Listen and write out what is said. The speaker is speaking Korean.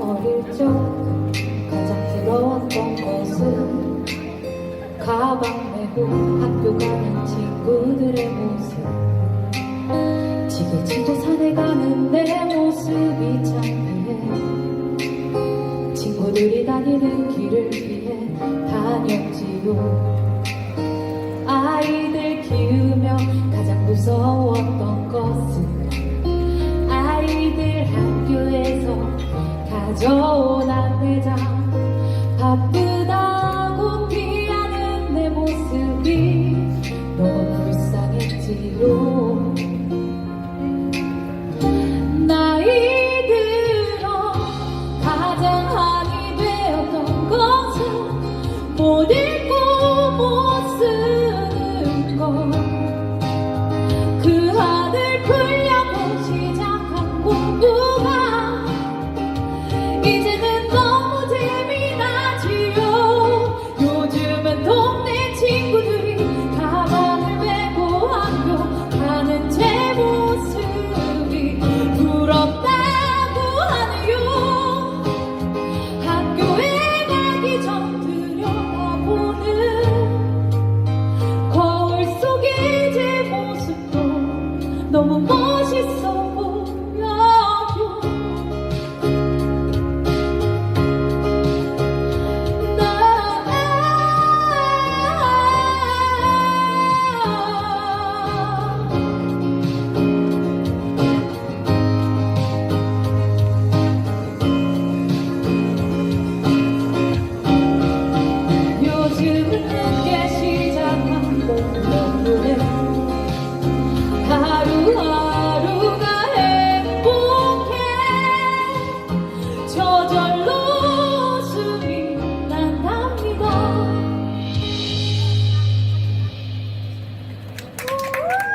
어릴 적 가장 부러웠던 것은 가방 메고 학교 가는 친구들의 모습. 산에 가는 내 모습이 창피해. 친구들이 다니는 길을 피해 다녔 키우고 아이들 키우며 가장 무서웠던 것은 아이들 학교에서 가져온 안내자 바쁘다고 피하는 내 모습이 너무 불쌍했지요. 나이 들어 가장 多么梦。